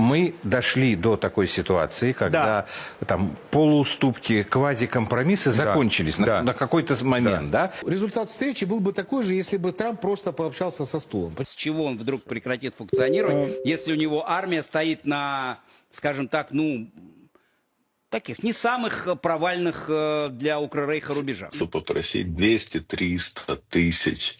мы дошли до такой ситуации, когда там полууступки, квазикомпромиссы закончились на, Да. на какой-то момент, да. Результат встречи был бы такой же, если бы Трамп просто пообщался со стулом. С чего он вдруг прекратит функционировать, если у него армия стоит на, скажем так, ну, таких не самых э, провальных э, для Укррейха рубежах? попросить 200-300 тысяч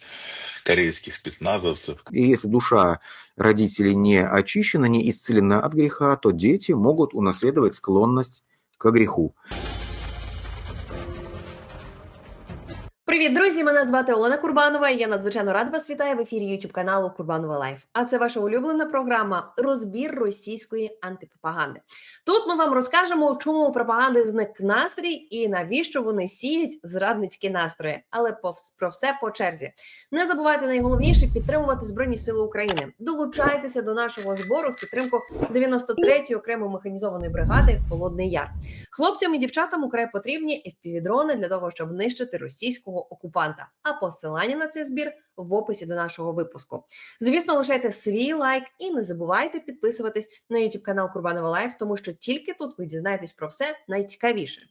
корейских спецназовцев, И если душа родителей не очищена, не исцелена от греха, то дети могут унаследовать склонность к греху. Привіт, друзі! Мене звати Олена Курбанова. Я надзвичайно рада вас вітаю в ефірі YouTube каналу Курбанова Лайф. А це ваша улюблена програма Розбір російської антипропаганди. Тут ми вам розкажемо, чому у пропаганди зник настрій і навіщо вони сіють зрадницькі настрої. Але про все по черзі. Не забувайте найголовніше підтримувати Збройні Сили України. Долучайтеся до нашого збору в підтримку 93-ї окремої механізованої бригади Холодний Яр. Хлопцям і дівчатам украй потрібні FPV-дрони для того, щоб нищити російського окупанта. А посилання на цей збір в описі до нашого випуску. Звісно, лишайте свій лайк і не забувайте підписуватись на YouTube канал Курбанова Лайф, тому що тільки тут ви дізнаєтесь про все найцікавіше.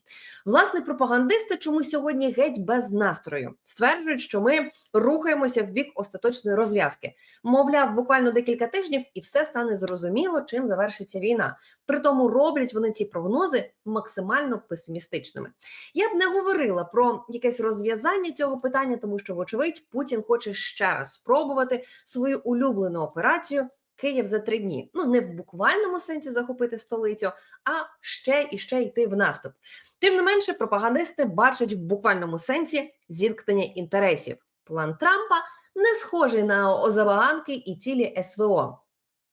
Власне, пропагандисти чому сьогодні геть без настрою стверджують, що ми рухаємося в бік остаточної розв'язки. Мовляв, буквально декілька тижнів, і все стане зрозуміло, чим завершиться війна. Притому роблять вони ці прогнози максимально песимістичними. Я б не говорила про якесь розв'язання цього питання, тому що, вочевидь, Путін хоче ще раз спробувати свою улюблену операцію. Київ за три дні. Ну не в буквальному сенсі захопити столицю, а ще і ще йти в наступ. Тим не менше, пропагандисти бачать в буквальному сенсі зіткнення інтересів. План Трампа не схожий на озабаганки і цілі СВО.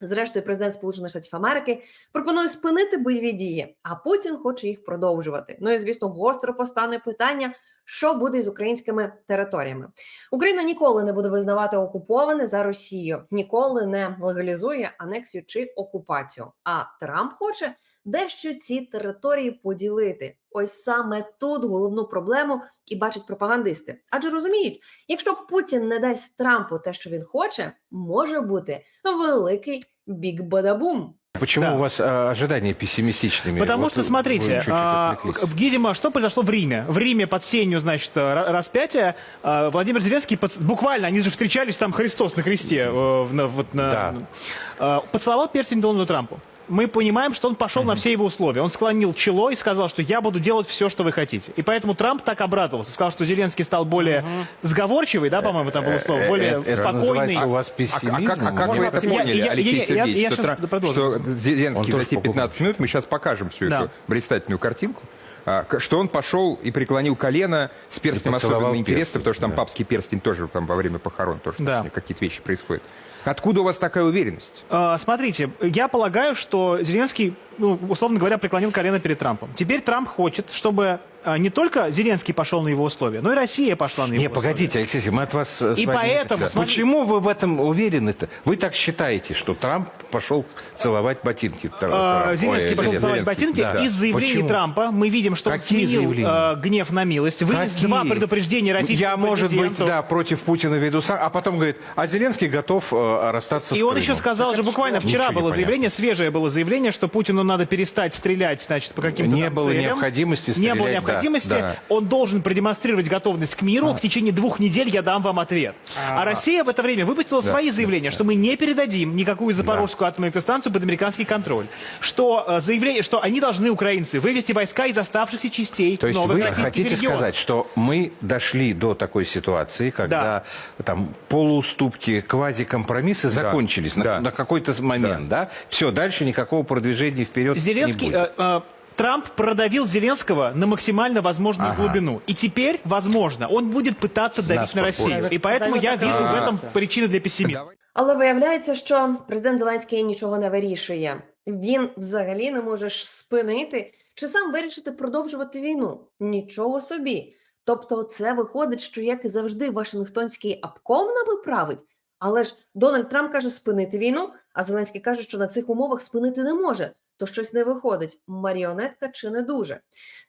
Зрештою, президент Сполучених Штатів Америки пропонує спинити бойові дії, а Путін хоче їх продовжувати. Ну і звісно, гостро постане питання, що буде з українськими територіями. Україна ніколи не буде визнавати окуповане за Росію, ніколи не легалізує анексію чи окупацію. А Трамп хоче дещо ці території поділити. Ось саме тут головну проблему і бачать пропагандисти. Адже розуміють, якщо Путін не дасть Трампу те, що він хоче, може бути великий бік-бадабум. Почему Да. у вас а, ожидания пессимистичными? Потому Вот что, вы смотрите, чуть-чуть а, отвлеклись. видимо, что произошло в Риме? В Риме под сенью, значит, ра- распятия а, Владимир Зеленский, поц- буквально, они же встречались, там Христос на кресте, э, в- на- вот на- Да. а, поцеловал перстень Дональду Трампу. Мы понимаем, что он пошел на все его условия. Он склонил чело и сказал, что я буду делать все, что вы хотите. И поэтому Трамп так обрадовался. Сказал, что Зеленский стал более сговорчивый, да, по-моему, там было слово, более Э, это спокойный. называется у вас А, а пессимизм? как, а как вы это поняли, я- Алексей я- Сергеевич, я что, продолжу. что Зеленский за те 15 минут, мы сейчас покажем всю Да. эту блистательную картинку, а, что он пошел и преклонил колено с перстнем особенно интересно, перстень, потому что там да. папский перстень тоже там во время похорон тоже Да. какие-то вещи происходят. Откуда у вас такая уверенность? А, Смотрите, я полагаю, что Зеленский, ну, условно говоря, преклонил колено перед Трампом. Теперь Трамп хочет, чтобы а, не только Зеленский пошел на его условия, но и Россия пошла на его Не, условия. погодите, Алексей, Сергеевич, мы от вас э, с И вами- поэтому, Да. смотрите. Почему вы в этом уверены-то? Вы так считаете, что Трамп пошел целовать ботинки? А? Зеленский Ой, пошел Зеленский. целовать ботинки. Да. Из заявлений Почему? Трампа мы видим, что Какие он сменил заявления? а, гнев на милость, вынес Какие? два предупреждения российскому Я, может быть, да, против Путина веду сам, а потом говорит, а Зеленский готов э, расстаться с И он еще сказал же буквально вчера Ничего не было заявление, свежее было заявление, что Путину надо перестать стрелять, значит, по каким-то Не было целям. необходимости Не стрелять, было да, необходимости. да. Он должен продемонстрировать готовность к миру. В течение двух недель я дам вам ответ. А Россия в это время выпустила свои заявления, что мы не передадим никакую Запорожскую атомную электростанцию под американский контроль. Что э, заявление, что они должны, украинцы, вывести войска из оставшихся частей То есть новых вы российских хотите регионов. сказать, что мы дошли до такой ситуации, когда там полууступки, квазикомпромиссы закончились на, Да. на какой-то момент, да? Все, дальше никакого продвижения вперед Зеленский, не будет. э, э, Трамп продавил Зеленского на максимально возможную Ага. глубину. И теперь, возможно, он будет пытаться давить на, спокойно. Россию. И поэтому я вижу в этом причины для пессимизма. Але виявляється, що президент Зеленський нічого не вирішує. Він взагалі не може ж спинити чи сам вирішити продовжувати війну. Нічого собі. Тобто, це виходить, що як і завжди, Вашингтонський обком нами править. Але ж Дональд Трамп каже спинити війну, а Зеленський каже, що на цих умовах спинити не може. то щось не виходить. Маріонетка чи не дуже.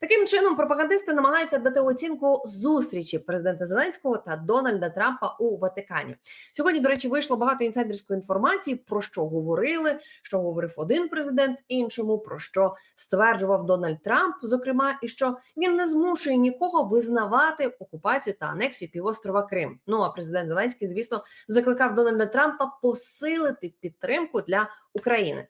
Таким чином, пропагандисти намагаються дати оцінку зустрічі президента Зеленського та Дональда Трампа у Ватикані. Сьогодні, до речі, вийшло багато інсайдерської інформації про що говорили, що говорив один президент іншому, про що стверджував Дональд Трамп, зокрема, і що він не змушує нікого визнавати окупацію та анексію півострова Крим. Ну а президент Зеленський, звісно, закликав Дональда Трампа посилити підтримку для України.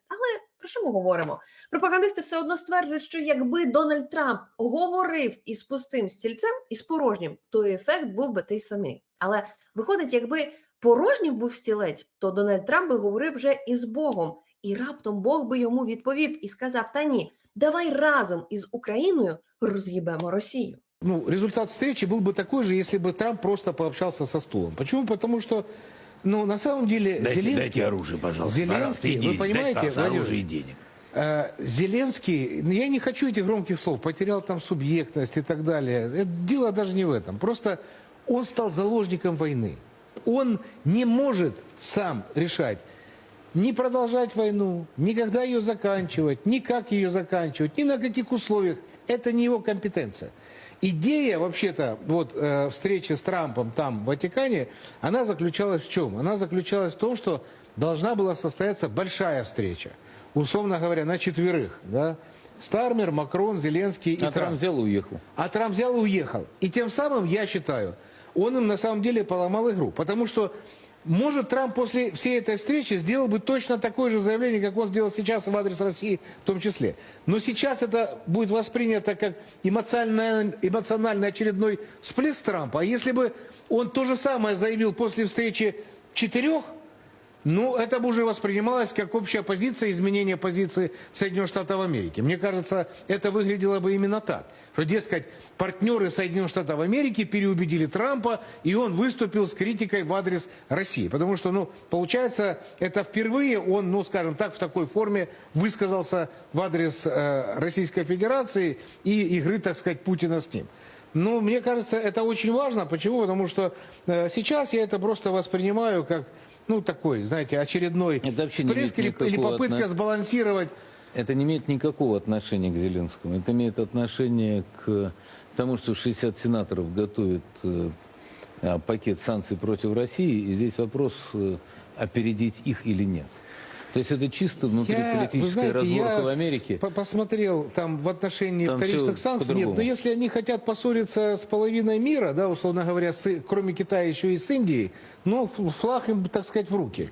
Але про що ми говоримо? Пропагандисти все одно стверджують, що якби Дональд Трамп говорив із пустим стільцем і з порожнім, то і ефект був би той самий. Але виходить, якби порожнім був стілець, то Дональд Трамп би говорив вже із Богом, і раптом Бог би йому відповів і сказав: Та ні, давай разом із Україною роз'їбемо Росію. Ну, результат встречи был бы такой же, если бы Трамп просто пообщался со стулом. Почему? Потому что, ну, на самом деле, Дайте, Зеленский... дайте оружие, пожалуйста. Зеленский, пожалуйста, вы понимаете, Владимир, оружие и денег. Э, Зеленский, ну, я не хочу этих громких слов, потерял там субъектность и так далее. Это дело даже не в этом. Просто он стал заложником войны. Он не может сам решать, ни продолжать войну, ни когда ее заканчивать, ни как ее заканчивать, ни на каких условиях. Это не его компетенция. Идея, вообще-то, вот э, встречи с Трампом там, в Ватикане, она заключалась в чем? Она заключалась в том, что должна была состояться большая встреча. Условно говоря, на четверых. Да? Стармер, Макрон, Зеленский и А Трамп Трамп. взял и уехал. А Трамп взял и уехал. И тем самым, я считаю, он им на самом деле поломал игру. Потому что, может, Трамп после всей этой встречи сделал бы точно такое же заявление, как он сделал сейчас в адрес России в том числе. Но сейчас это будет воспринято как эмоциональный, эмоциональный очередной всплеск Трампа. А если бы он то же самое заявил после встречи четырех, ну, это бы уже воспринималось как общая позиция, изменение позиции Соединенных Штатов Америки. Мне кажется, это выглядело бы именно так. Что, дескать, партнеры Соединенных Штатов Америки переубедили Трампа, и он выступил с критикой в адрес России. Потому что, ну, получается, это впервые он, ну, скажем так, в такой форме высказался в адрес э, Российской Федерации и игры, так сказать, Путина с ним. Ну, мне кажется, это очень важно. Почему? Потому что э, сейчас я это просто воспринимаю как, ну, такой, знаете, очередной Это вообще не всплеск имеет или, или никакого попытка отно- сбалансировать. Это не имеет никакого отношения к Зеленскому. Это имеет отношение к тому, что 60 сенаторов готовят э, а, пакет санкций против России. И здесь вопрос, э, опередить их или нет. То есть это чисто Я, вы внутриполитическая знаете, разборка я в Америке. по- посмотрел там в отношении Там вторичных всё санкций. Нет, по-другому. но если они хотят поссориться с половиной мира, да, условно говоря, с- кроме Китая еще и с Индией, ну, флаг им, так сказать, в руки.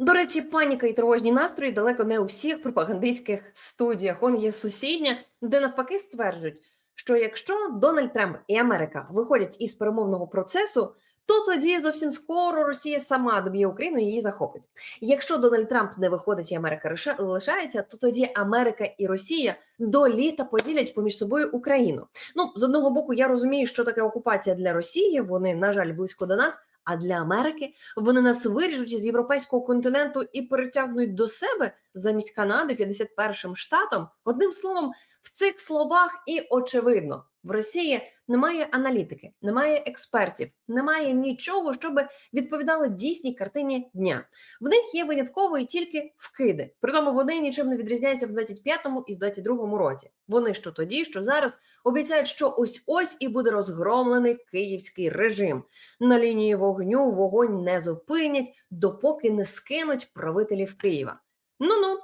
До речі, паніка і тривожні настрої далеко не у всіх пропагандистських студіях. Он є сусідня, де навпаки стверджують, що якщо Дональд Трамп і Америка виходять із перемовного процесу, то тоді зовсім скоро Росія сама доб'є Україну і її захопить. Якщо Дональд Трамп не виходить і Америка лишається, то тоді Америка і Росія до літа поділять поміж собою Україну. Ну з одного боку, я розумію, що таке окупація для Росії. Вони на жаль близько до нас. А для Америки вони нас виріжуть із європейського континенту і перетягнуть до себе замість Канади 51-м штатом. Одним словом, в цих словах і очевидно, в Росії немає аналітики, немає експертів, немає нічого, щоб відповідало дійсній картині дня. В них є винятково тільки вкиди. Притому вони нічим не відрізняються в 25-му і в 22-му році. Вони що тоді, що зараз обіцяють, що ось ось і буде розгромлений київський режим. На лінії вогню вогонь не зупинять, допоки не скинуть правителів Києва. Ну ну.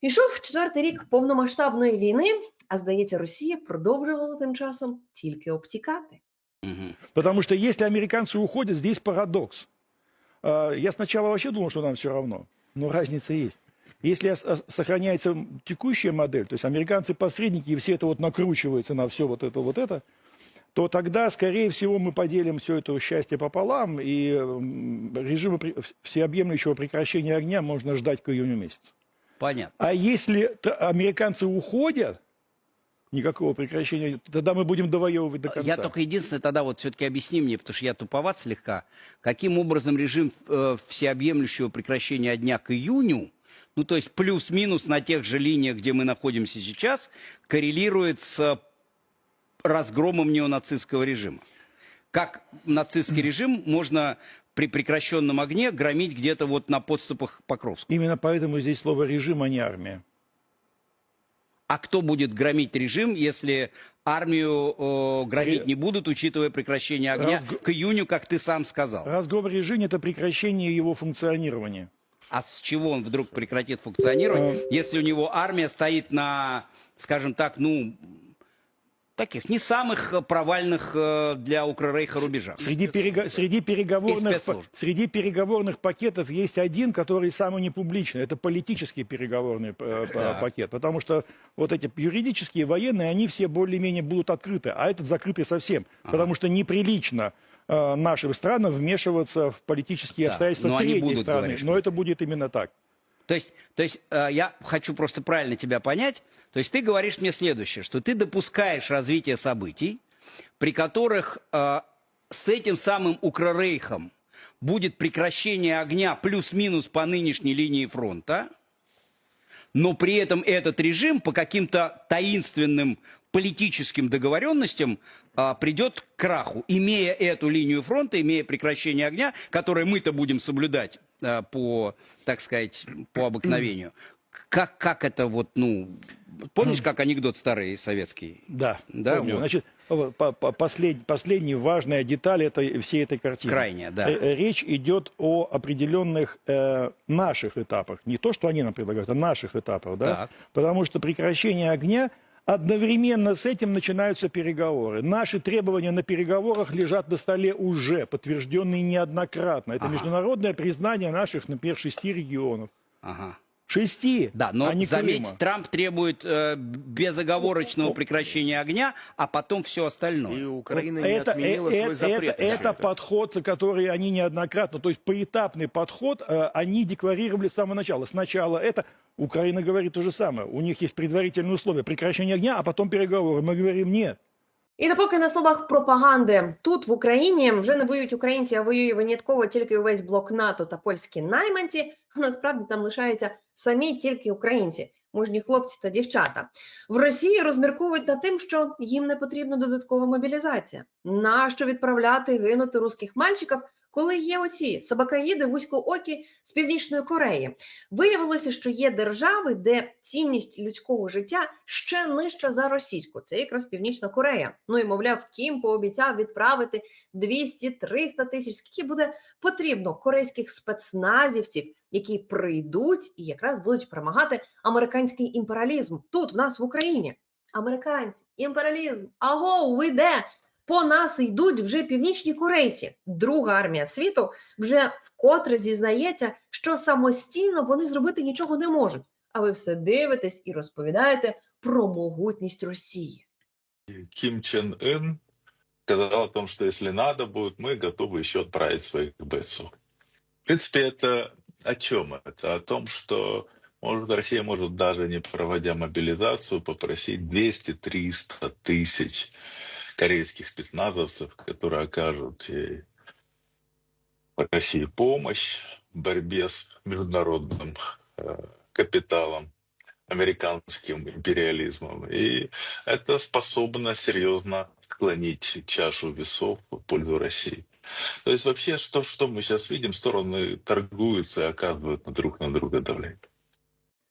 Ішов четвертий рік повномасштабної війни, а здається, Росія продовжувала тим часом тільки обтікати. Мгм. Потому что если американцы уходят, здесь парадокс. А, Я сначала вообще думал, что нам все равно, но разница есть. Если ос- ос- сохраняется текущая модель, то есть американцы посредники, и все это вот накручивается на все вот это вот это, то тогда, скорее всего, мы поделим все это счастье пополам, и м, режима пре- всеобъемлющего прекращения огня можно ждать к июню месяцу. Понятно. А если т- американцы уходят, никакого прекращения, тогда мы будем довоевывать до конца. Я только единственное тогда вот все-таки объясни мне, потому что я туповат слегка, каким образом режим э, всеобъемлющего прекращения огня к июню, ну то есть плюс-минус на тех же линиях, где мы находимся сейчас, коррелирует с разгромом неонацистского режима. Как нацистский режим можно при прекращенном огне громить где-то вот на подступах к Покровску? Именно поэтому здесь слово режим, а не армия. А кто будет громить режим, если армию э, громить не будут, учитывая прекращение огня Разго- к июню, как ты сам сказал? Разговор режима – это прекращение его функционирования. А с чего он вдруг прекратит функционировать, Э. если у него армия стоит на, скажем так, ну, таких не самых э, провальных э, для Укррейха рубежах? Среди, перего- среди, переговорных, среди переговорных пакетов есть один, который самый непубличный. Это политический переговорный э, пакет. Потому что вот эти юридические, военные, они все более-менее будут открыты. А этот закрытый совсем. Потому что неприлично нашим странам вмешиваться в политические Да, обстоятельства но третьей страны. но это будет именно так. То есть, то есть э, я хочу просто правильно тебя понять. То есть ты говоришь мне следующее, что ты допускаешь развитие событий, при которых э, с этим самым Укррейхом будет прекращение огня плюс-минус по нынешней линии фронта, но при этом этот режим по каким-то таинственным политическим договоренностям а, придет к краху, имея эту линию фронта, имея прекращение огня, которое мы-то будем соблюдать по, так сказать, по обыкновению. Как, как это вот, ну, помнишь, как анекдот старый советский? Да, Да, помню. вот. Значит, по- по- по- послед- последняя важная деталь этой, всей этой картины. Крайняя, да. Э, э, Речь идет о определенных э, наших этапах. Не то, что они нам предлагают, а наших этапах. Да? Так. Потому что прекращение огня одновременно с этим начинаются переговоры. Наши требования на переговорах лежат на столе уже, подтвержденные неоднократно. Это Ага. международное признание наших, например, шести регионов. Ага. Шести, Да, но а не заметь, Крыма. Трамп требует э, безоговорочного прекращения огня, а потом все остальное. И Украина не это, отменила э, свой э, запрет. Это, это подход, который они неоднократно, то есть поэтапный подход, э, они декларировали с самого начала. Сначала это, Украина говорит то же самое, у них есть предварительные условия, прекращение огня, а потом переговоры. Мы говорим нет. І допоки на словах пропаганди тут в Україні вже не воюють українці, а воює винятково тільки увесь блок НАТО та польські найманці. А насправді там лишаються самі тільки українці, мужні хлопці та дівчата. В Росії розмірковують над тим, що їм не потрібна додаткова мобілізація. Нащо відправляти гинути русських мальчиків, коли є оці собакаїди вузькоокі з північної Кореї? Виявилося, що є держави, де цінність людського життя ще нижча за російську. Це якраз Північна Корея. Ну і мовляв, Кім пообіцяв відправити 200-300 тисяч, скільки буде потрібно корейських спецназівців, які прийдуть і якраз будуть перемагати американський імперіалізм тут, в нас в Україні. Американці, імперіалізм, аго, ви де? По нас йдуть вже північні корейці. Друга армія світу вже вкотре зізнається, що самостійно вони зробити нічого не можуть. А ви все дивитесь і розповідаєте про могутність Росії. Ким Чен Ын сказал о том, что если надо будет, мы готовы еще отправить своих БСУ. В принципе, это о чем это? О том, что может, Россия может даже не проводя мобилизацию попросить 200-300 тысяч корейских спецназовцев, которые окажут России помощь в борьбе с международным э, капиталом, американским империализмом. И это способно серьезно склонить чашу весов в пользу России. То есть вообще, что, что мы сейчас видим, стороны торгуются и оказывают друг на друга давление.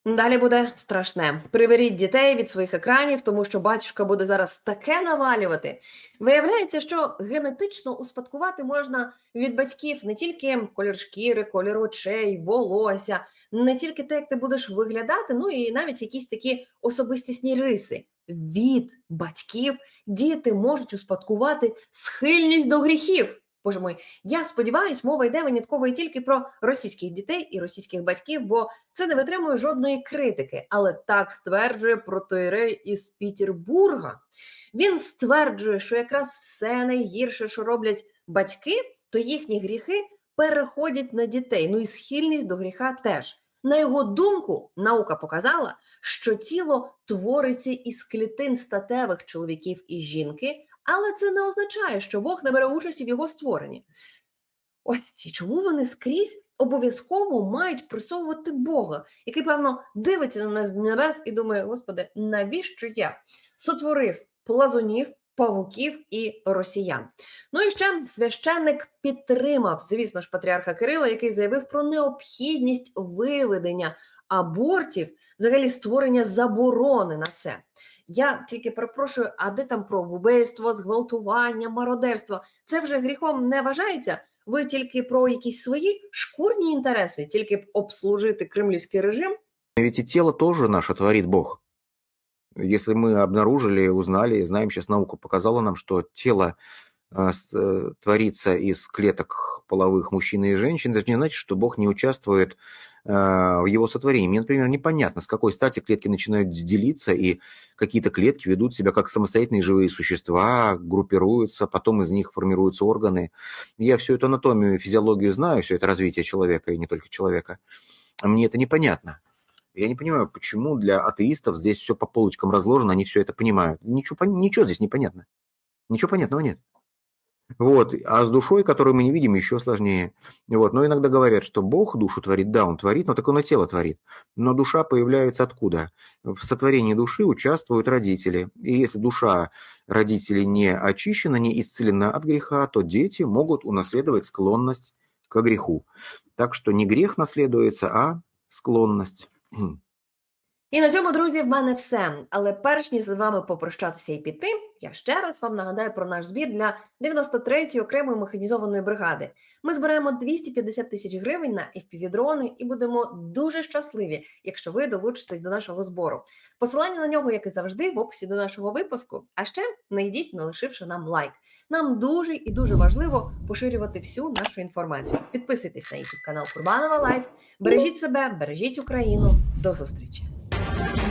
Далі буде страшне. Приберіть дітей від своїх екранів, тому що батюшка буде зараз таке навалювати. Виявляється, що генетично успадкувати можна від батьків не тільки колір шкіри, колір очей, волосся, не тільки те, як ти будеш виглядати, ну і навіть якісь такі особистісні риси. Від батьків діти можуть успадкувати схильність до гріхів. Боже мой, я сподіваюсь, мова йде винятково і тільки про російських дітей і російських батьків, бо це не витримує жодної критики. Але так стверджує протоірей із Пітербурга. Він стверджує, що якраз все найгірше, що роблять батьки, то їхні гріхи переходять на дітей. Ну і схильність до гріха теж. На його думку, наука показала, що тіло твориться із клітин статевих чоловіків і жінки, але це не означає, що Бог не бере участі в його створенні. Ой, і чому вони скрізь обов'язково мають присовувати Бога, який, певно, дивиться на нас з небес і думає: Господи, навіщо я сотворив плазунів, павуків і росіян? Ну і ще священник підтримав, звісно ж, патріарха Кирила, який заявив про необхідність виведення абортів, взагалі створення заборони на це. Я тільки перепрошую, а де там про вбивство, зґвалтування, мародерство? Це вже гріхом не вважається. Ви тільки про якісь свої шкурні інтереси, тільки б обслужити кремлівський режим. Ведь и тело тоже наше творит Бог. Если мы обнаружили, узнали, знаем, сейчас наука показала нам, что тело э, с- э, творится из клеток половых мужчин и женщин, это же не значит, что Бог не участвует э, в его сотворении. Мне, например, непонятно, с какой стати клетки начинают делиться, и какие-то клетки ведут себя как самостоятельные живые существа, группируются, потом из них формируются органы. Я всю эту анатомию физиологию знаю, все это развитие человека, и не только человека. А Мне это непонятно. Я не понимаю, почему для атеистов здесь все по полочкам разложено, они все это понимают. Ничего, ничего здесь непонятно. Ничего понятного нет. Вот. А с душой, которую мы не видим, еще сложнее. Вот. Но иногда говорят, что Бог душу творит. Да, Он творит, но так Он и тело творит. Но душа появляется откуда? В сотворении души участвуют родители. И если душа родителей не очищена, не исцелена от греха, то дети могут унаследовать склонность к греху. Так что не грех наследуется, а склонность. І на цьому, друзі, в мене все. Але перш ніж з вами попрощатися і піти, я ще раз вам нагадаю про наш збір для 93-ї окремої механізованої бригади. Ми збираємо 250 тисяч гривень на FPV-дрони і будемо дуже щасливі, якщо ви долучитесь до нашого збору. Посилання на нього, як і завжди, в описі до нашого випуску. А ще не йдіть, не лишивши нам лайк. Нам дуже і дуже важливо поширювати всю нашу інформацію. Підписуйтесь на YouTube канал Курбанова Лайф. Бережіть себе, бережіть Україну. До зустрічі! Bye.